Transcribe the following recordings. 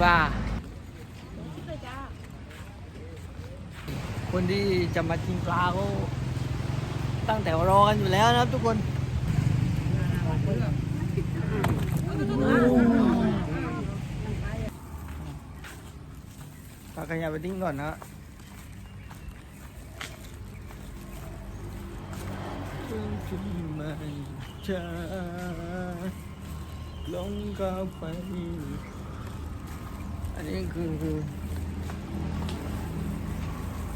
ปลาคนที่จะมากินปลาเขาตั้งแต่รอกันอยู่แล้วนะครับทุกคนปลากระยาไปทิ้งก่อนนะที่ไม่จะลงกับไป อันนี้คือ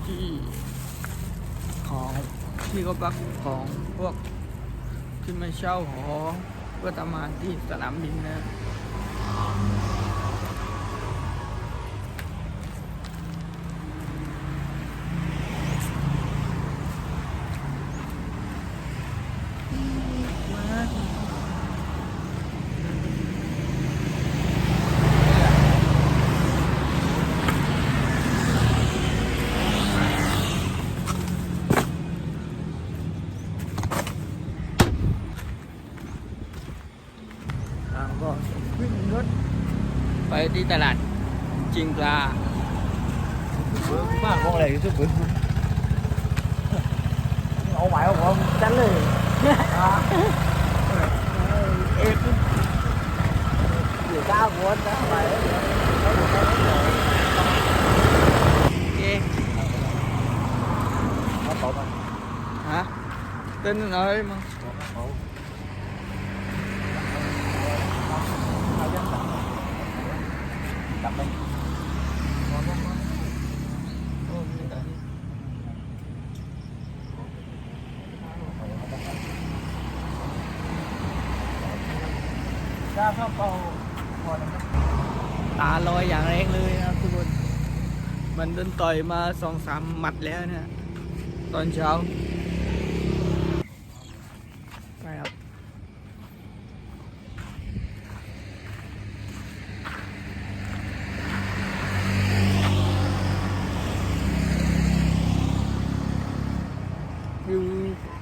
ที่ของที่เขาพักของพวกที่มาเช่าหอเพื่อทำงานที่สนามบินนะ ทางก็วิ่งรถ ไปที่ตลาดจิงปลาบ้านของอะไรทุกคนเอาหมายของผมจันเลย เอ็ด อยู่ก้าวนนะไป เอ๊ะ เขาตอบมา ฮะเต้นหน่อยมั้ง เขาจับไป โอ้ไม่ได้ ก้าเข้าเป่าพอนะตาลอยอย่างแรงเลยนะครับทุกคน มันโดนต่อยมาสองสามหมัดแล้วเนี่ยตอนเช้าไปครับคือ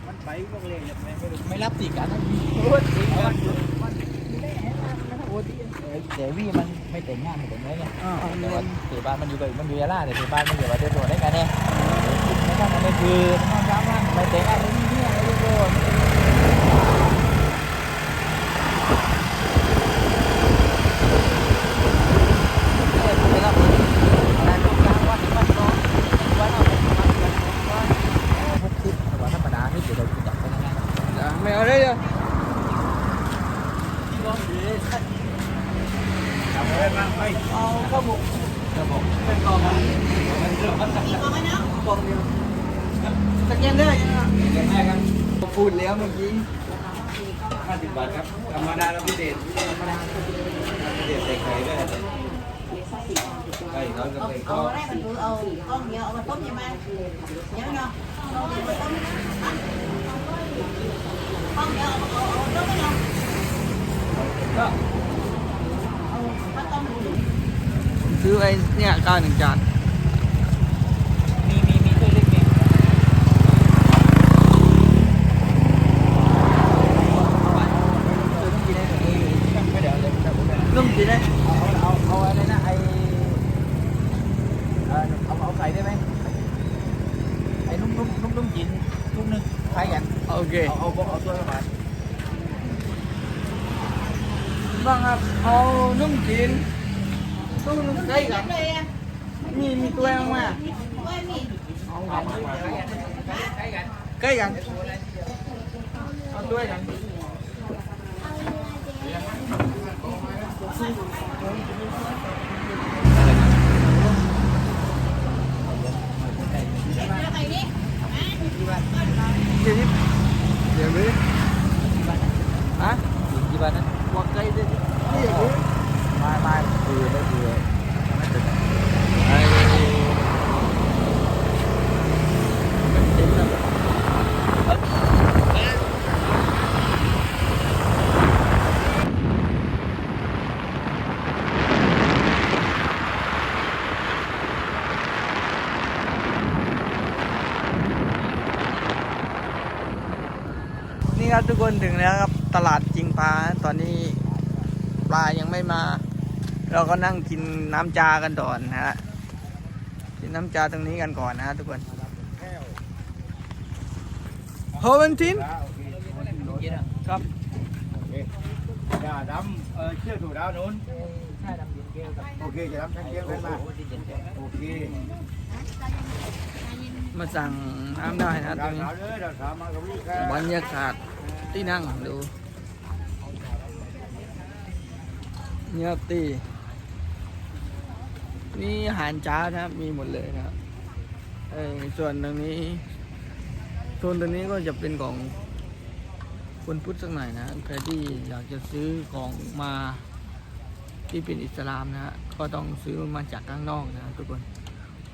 มันไปพวกเล่นไม่ไม่รับติกันนะ โอ้ยจริงครับแต่วี่มันไม่แต่งงานไม่แต่งเนื้อไงอ่า แต่ว่าเตะบ้านมันอยู่กับมันอยู่ยาลาแต่เตะบ้านมันอยู่กับเตะโดดได้กันเนี่ยไม่ต้องมันคือห้องน้ำมันไปแต่งงานไม่มีเนี่ยไม่รู้โดนธรรมดาที่เดี๋ยวเราจับไปง่าย Dạ, mày ở đây rồi จับไปมาไปเอาข้าวหมกครับผมเป็นกล่องอะกล่องเดี ยวสแกนได้ยังไงเดี๋ยวแม่กันพูดแล้วเมื่อกี้ห้าสิบบาทครับธรรมดาแล้วพิเศษพิเศษใส่ไข่ด้วยไข่น้อยกับไข่เอาก็อะไรมันคือเอาก้อนเดียวเอามาต้มยังไงยังเนาะก้อนเดียวมาต้มก้อนเดียวเอาเอาเอาต้มไม่เนาะ ก็ เอามาต้ม ซื้อไอ้เนี่ยก้าวหนึ่งจานมีมีมีถ้วยเล็กเนี่ยไม่เดี๋ยวเลยเดี๋ยวผมเลยนุ่มจริงนะเอาเอาเอาอะไรนะไอเอาเอาใส่ได้ไหมไอ้นุ่มนุ่มนุ่มนุ่มจีนนุ่มนึงคล้ายกันโอเคเอาเอาเอาตัวเข้ามาบ้างครับเอานุ่มจีนตู้นุ่มใกล้กัน เลยอะ มีมีตัวยังไง ไม่มี เอาเอาคล้าย กันใกล้กันเอาตัวกันอะไรนี่ เดี๋ยวนี้เดี๋ยวนี้ฮะ กี่บาทนะ บอกใกล้ดินี่อย่างนี้ ไม่ไม่คือไม่คือไม่เป็น ไอ้มันเจ็บนะนี่ครับ ทุกคนถึงแล้วครับ ตลาดจริงปลาตอนนี้ปลายังไม่มากเราก็นั่งกินน้ำจากันก่อนนะฮะกินน้ำจาตรงนี้กันก่อนนะฮะทุกคนโฮวันทินครับอย่าดำเออเชื่อถูกดาวนู้นใช่ดำเย็นเกลียวกับโอเคจะดำทั้งเกี้ยวขึ้นมาโอ้ที่เย็นเกลียวโอเคมาสั่งน้ำได้นะตรดาวงนี้สาวเลยดาวสาวมากับลูกแค่บรรยากาศ ที่นั่งดูเงียบตีนี่อาหารจ้านะครับ มีหมดเลยนะครับเออส่วนตรงนี้โซนตรงนี้ก็จะเป็นของคนพุทธสักหน่อยนะใครที่อยากจะซื้อของมาที่เป็นอิสลามนะฮะก็ต้องซื้อมาจากข้างนอกนะทุกคน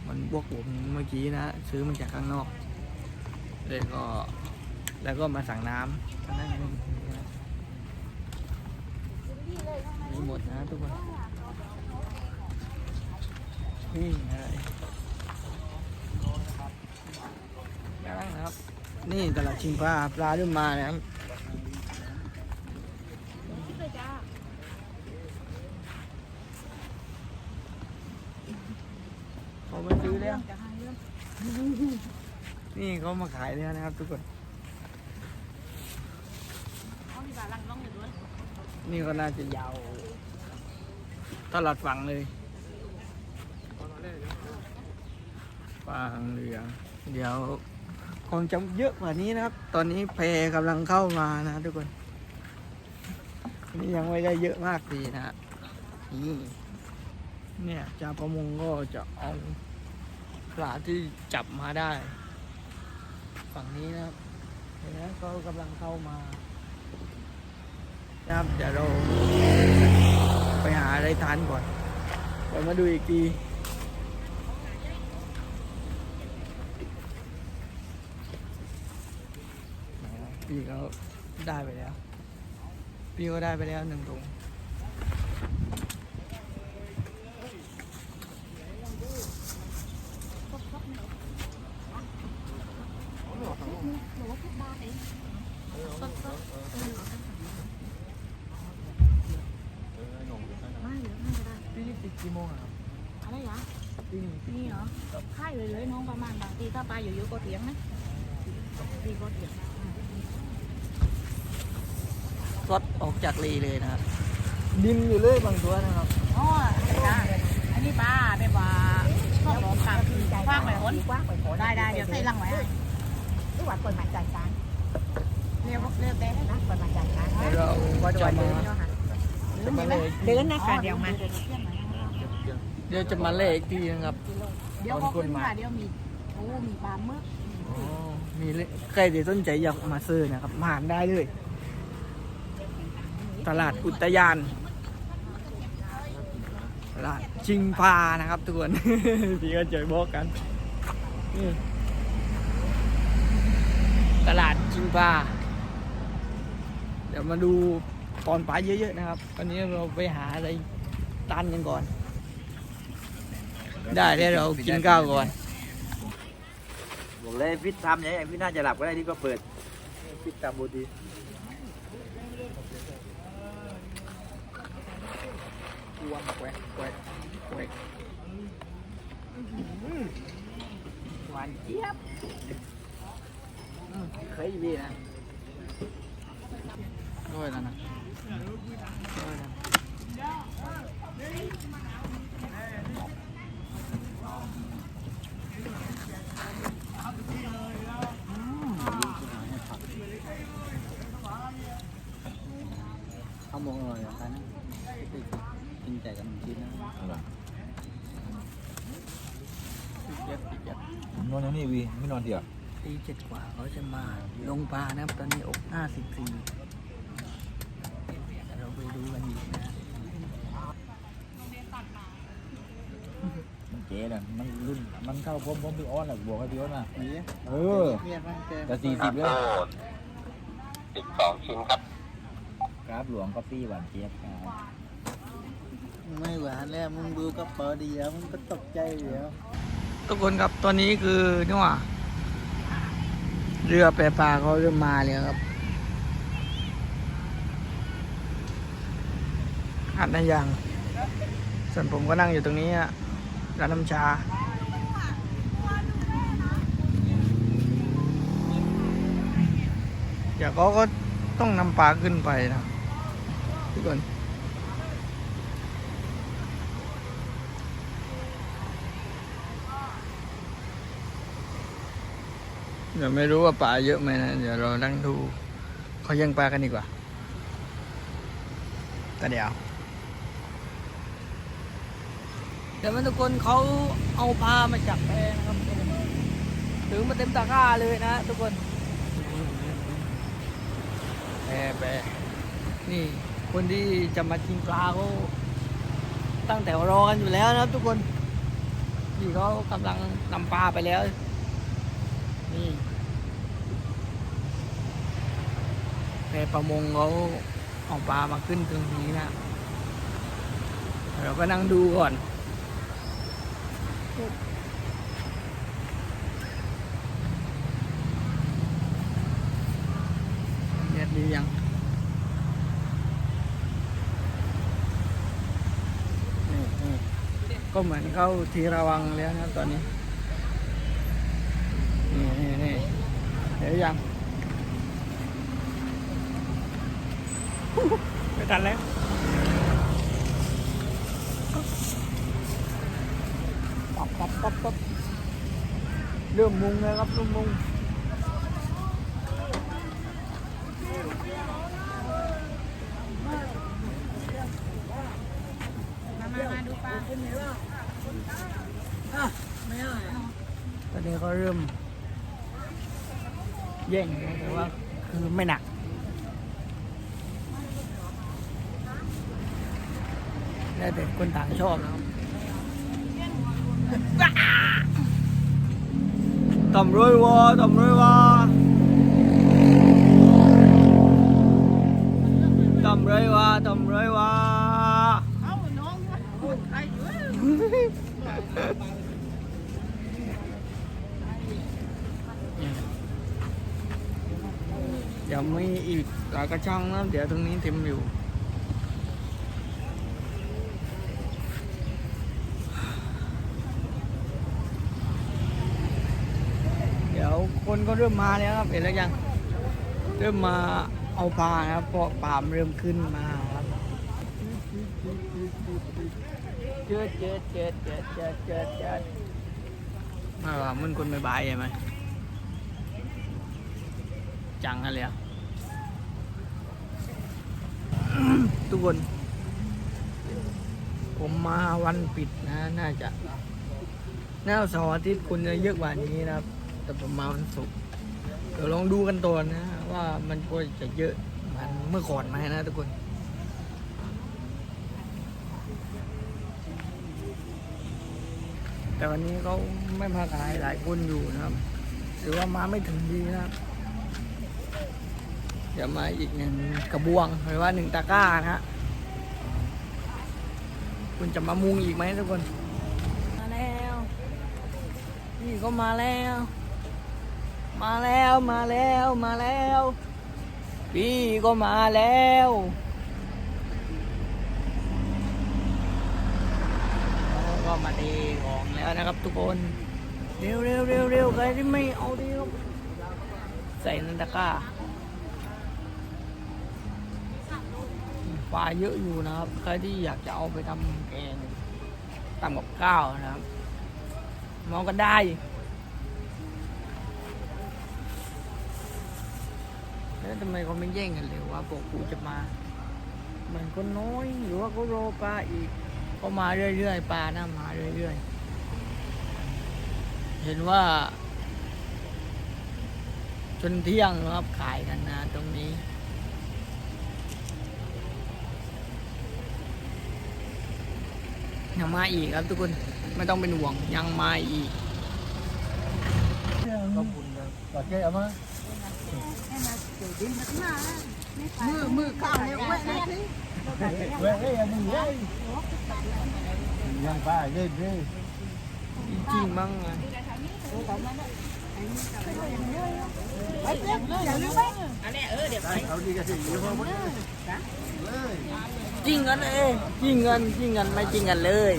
มันพวกผมเมื่อกี้นะ ซื้อมาจากข้างนอกแล้วก็ แล้วก็มาสั่งน้ำนั่งนี่นะมีหมดนะทุกคนนี่อะไรนั่งนะครับ นี่ตลาดชิงปลาปลาเริ่มมาแล้วเขามาซื้อแล้ว นี่เขามาขายแล้วนะครับทุกคน นี่ก็น่าจะยาวตลอดฝั่งเลยฝั่งเหลืองเดี๋ยวคงจะเยอะกว่านี้นะครับ ตอนนี้เพกำลังเข้ามานะทุกคน นี่ยังไม่ได้เยอะมากดีนะนี่เนี่ยเจาประมงก็จะเอาปลาที่จับมาได้ ฝั่งนี้นะครับเห็นไหมเขากำลังเข้ามา นะครับเดี๋ยวเราไปหาอะไรทานก่อนเดี๋ยวมาดูอีกทีพี่เขาได้ไปแล้ว พี่ก็ได้ไปแล้วหนึ่งถุงพี่นี่ติดกี่โมงอะครับ อะไรอะ พี่นี่ นี่เหรอค่ายเลยเลยน้องประมาณบางทีถ้าปลาอยู่ๆก็เถียงนะทีก็เถียง รถออกจาก รีเลยนะครับ ดินอยู่เลยบางตัวนะครับอ๋อจ้าอันนี้ปลาเป็นปลาชอบร้องตามกว้างไปหนกว้างไปโผล่ได้ได้เดี๋ยวใส่ลังไว้ให้หรือว่าเปิดมาจ่ายการเรียกเรียกได้นะนะเปิดมาจ่ายการเดี๋ยวเราก็จะมาจะมาเลขเดินนะคะเดี๋ยวมาเดี๋ยวจะมาเลขอีกทีนะครับเดี๋ยวก็ขึ้นมาเดี๋ยวมีโอ้มีปลาหมึกอ๋อมีเลขใครที่สนใจอยากมาซื้อนะครับมาหาได้เลย ตลาดอุทยาน ตลาดชิงพานะครับทุกคนพี่ก็เจอบอกกัน ตลาดชิงพา เดี๋ยวมาดูตอนปลาเยอะๆนะครับตอนนี้เราไปหาอะไรตันกันก่อน ได้เดี๋ยวเรากินข้าวก่อนบอกเลยฟิตทำอย่างนี้ฟิตน่าจะหลับก็ได้ที่ก็เปิดฟิตทำบูดี รวมแกวกแกวกแกวกหวานเจี๊ ยบอืมเคยดีนะด้วยแล้วนะด้วยนะอืมข้าวมงอร่อยอะท่านกินใจกับขนมจีนนะตีเจ็ดตีเจ็ดนอนอย่างนี้วีไม่นอนเดียวตีเจ็ดกว่าเขาจะมาลงปลานะครับตอนนี้อกห้าสิบสี่เราไปดูกันอีกนะมันเจ๊น่ะมันรุ่นมันเข้าพร้อมพร้อมพี่อ้อนแหละบวกให้พี่อ้อนมาเออแต่สี่สิบเลยสิบสองชิ้นครับกราฟหลวงก็ปี้หวานเจี๊ยบครับ ไม่หวานแล้วมึงดูกระเป๋าดีแล้วมึงก็ตกใจเดี๋ยวทุกคนครับตอนนี้คือนี่ว่าเรือแปรปลาเขาเริ่มมาเลยครับหัดนายาง ส่วนผมก็นั่งอยู่ตรงนี้อะร้านน้ำชาเดี๋ยวเขาก็ต้องนำปลาขึ้นไปนะทุกคน เดี๋ยวไม่รู้ว่าปลาเยอะไหมนะ เดี๋ยวเรานั่งดูเขายังปลากันดีกว่าแต่เดี๋ยวเดี๋ยวมันทุกคนเขาเอาปลามาจับแพนะครับถือมาเต็มตะกร้าเลยนะทุกคนแพแพนี่คนที่จะมากินปลาเขาตั้งแต่รอกันอยู่แล้วนะครับทุกคนนี่เขากำลังนำปลาไปแล้วนี่แพ ประมงเขาเอาปลามาขึ้นตรงนี้นะเราก็นั่งดูก่อนเน็ตดียังก็เหมือนเข้าทีระวังแล้วนะตอนนี้ นี่นี่นี่เดี๋ยวยัง กันแล้วปับปับปับปับเริ่มมุงแล้วครับเริ่มมุง มามามาดูปลาขึ้นเลยว่า ตอนนี้เขาเริ่มแย่งนะแต่ว่าคือไม่หนัก แล้วแต่คนต่างชอบนะครับต่ำร้อยวะต่ำร้อยวะต่ำร้อยวะต่ำร้อยวะเอ้าน้องพูดใครอยู่เดี๋ยวมีอีกหลายกระช่องนะเดี๋ยวตรงนี้เต็มอยู่ เดี๋ยว คนก็เริ่มมาแล้วครับเห็นแล้วยังเริ่มมาเอาปลาครับเพราะปลามนเริ่มขึ้นมาครับเจิดเจิดเจิดเจิดเจิดเจิดเจิดมาว่ามันคนไม่บายใช่ไหมจังอะไรอะทุกคน ผมมาวันปิดนะ น่าจะน่าเสาร์อาทิตย์คนจะเยอะกว่านี้นะครับ แต่ผมมาวันศุกร์เดี๋ยวลองดูกันตัวนะว่ามันก็จะเยอะมันเมื่อก่อนไหมนะทุกคนแต่วันนี้เขาไม่มาขายหลายคนอยู่นะครับหรือว่ามาไม่ถึงดีนะครับเดี๋ยวมาอีกหนึ่งกระบวงหรือว่าหนึ่งตะกร้านะฮะคุณจะมามุงอีกไหมทุกคน มาแล้ว นี่ก็มาแล้ว มาแล้วมาแล้วมาแล้ว พี่ก็มาแล้วก็มาเทของแล้วนะครับทุกคน เร็วเร็วเร็วเร็วใครที่ไม่เอาดีก็ใส่นันตะก้าปลาเยอะอยู่นะครับ ใครที่อยากจะเอาไปทำแกงทำกับข้าวนะครับมองกันได้ แล้วทำไมเขาไม่แย่งกันเลยว่าพวกกูจะมา มันก็น้อยหรือว่าเขารอปลาอีกก็มาเรื่อยๆปลานะมาเรื่อยๆ เห็นว่า จนเที่ยงนะครับขายกันนะตรงนี้ยังมาอีกครับทุกคนไม่ต้องเป็นห่วงยังมาอีกขอบคุณครับกอดแก้วมา มือมือข้าวเนี่ยเว้ยนะสิเว้ยเอ้ยอันนี้เว้ยยังป้าเย้เย้จริงมั้งไงไปเต้นอย่าลืมไปอันนี้เออเดี๋ยวเขาดีกันสิอยู่เพราะว่าเลยจริงกันเองจริงกันจริงกันไม่จริงกันเลย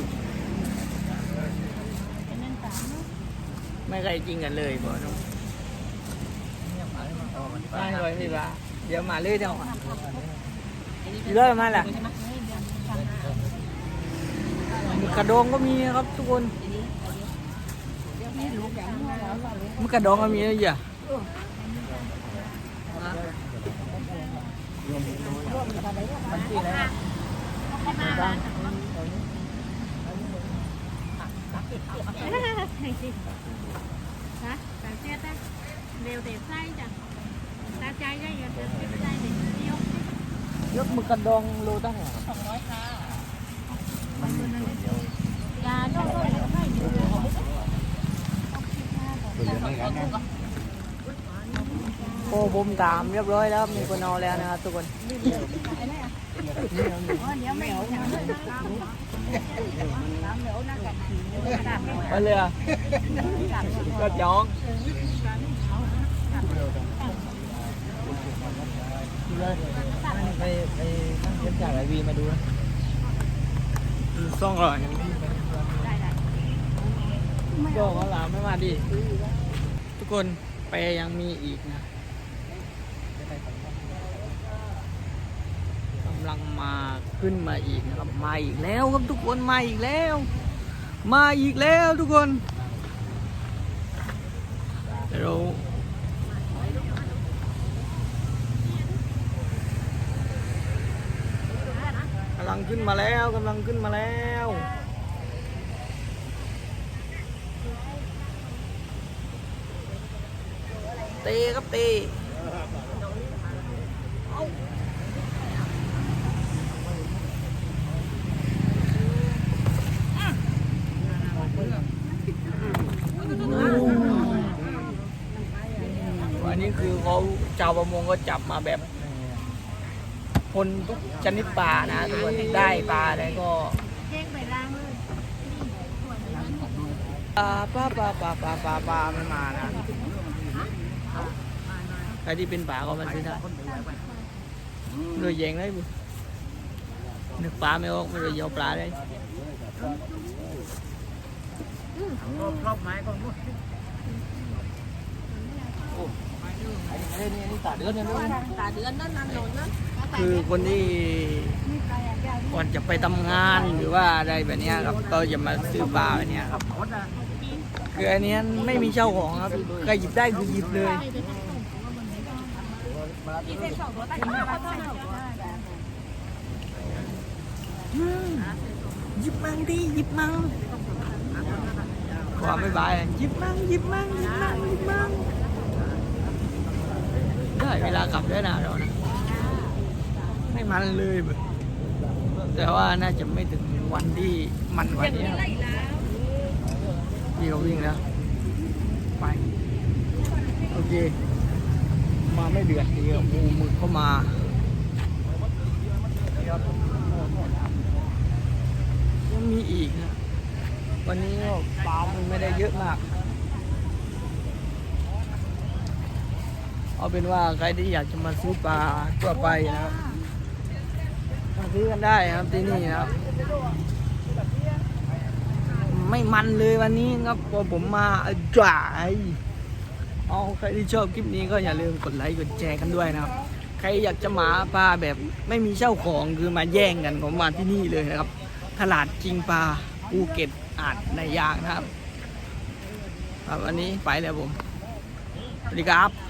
ไม่เคยจริงกันเลยบอกน้อง ไม่เลยพี่บ้าเดี๋ยวมาเรื่อยเดียวเรื่อยมาแหละมึกกระดองก็มีครับทุกคนมึกกระดองก็มีนะอย่า ยกมือกระดองโลตั้งสองร้อยค่ะมันมีส่วนเดียวยาโน่ก็ไม่เยอะตัวเยอะไม่งั้นนะโอ้บุมตามเรียบร้อยแล้วมีคนนอแล้วนะครับทุกคนไปเลยอะก็จ้อง ไปไปนั่งเทียบจากไอวีมาดูนะซ่องอร่อยก็เขาหลามไม่มาดิ ทุกคนไปยังมีอีกนะกำลังมาขึ้นมาอีกนะครับมาอีกแล้วครับทุกคนมาอีกแล้ว มาอีกแล้วทุกคนเดี๋ยวเรากำลัง ขึ้นมาแล้วกำลังขึ้นมาแล้ว เตะครับเตะวันนี้คือเขาชาวประมงก็จับมาแบบ คนทุกชนิดปลานะทุกคนได้ปลาอะไรก็ปลาปลาปลาปลาปลาปลาปลาไม่มานะใครที่เป็นป่าก็มาซื้อได้โดยแยงเลยบุนึกปลาไม่ออกไม่ได้ยอปลาเลยรอบไม้ก็มุดโอันนี้นี่นี่ต่อเดือนเนี่ยตาเดือนนั้นนั่นโดนนั้น คือคนที่ก่อนจะไปทำงานหรือว่าอะไรแบบเนี้ยครับก็จะมาซื้อปลาแบบเนี้ยครับคืออันเนี้ยไม่มีเจ้าของครับใครหยิบได้คือหยิบเลยหยิบมั่งดิหยิบมั่งความไม่บายหยิบมั่งหยิบมั่งหยิบมั่งหยิบมั่งได้เวลากลับด้วยนะเรานะ ไม่มันเลยแต่ว่าน่าจะไม่ถึงวันที่มันกว่านี้ครับพี่เขาวิ่งแล้วไป โอเค มาไม่เดือดดีอะมูมึกเข้ามายังมีอีกนะวันนี้ก็ปลามันไม่ได้เยอะมาก เอาเป็นว่าใครที่อยากจะมาซื้อปลาทั่วไปนะครับ มาซื้อกันได้ครับที่นี่ครับ ไม่มันเลยวันนี้ครับพอผมมาจ่ายเอาใครที่ชอบคลิปนี้ก็อย่าลืมกดไลค์กดแชร์กันด้วยนะครับ ใครอยากจะมาปลาแบบไม่มีเจ้าของคือมาแย่งกันผมมาที่นี่เลยนะครับ ตลาดจริงปลาภูเก็ตอาจในยางนะครับครับวันนี้ไปแล้วผมสวัสดีครับ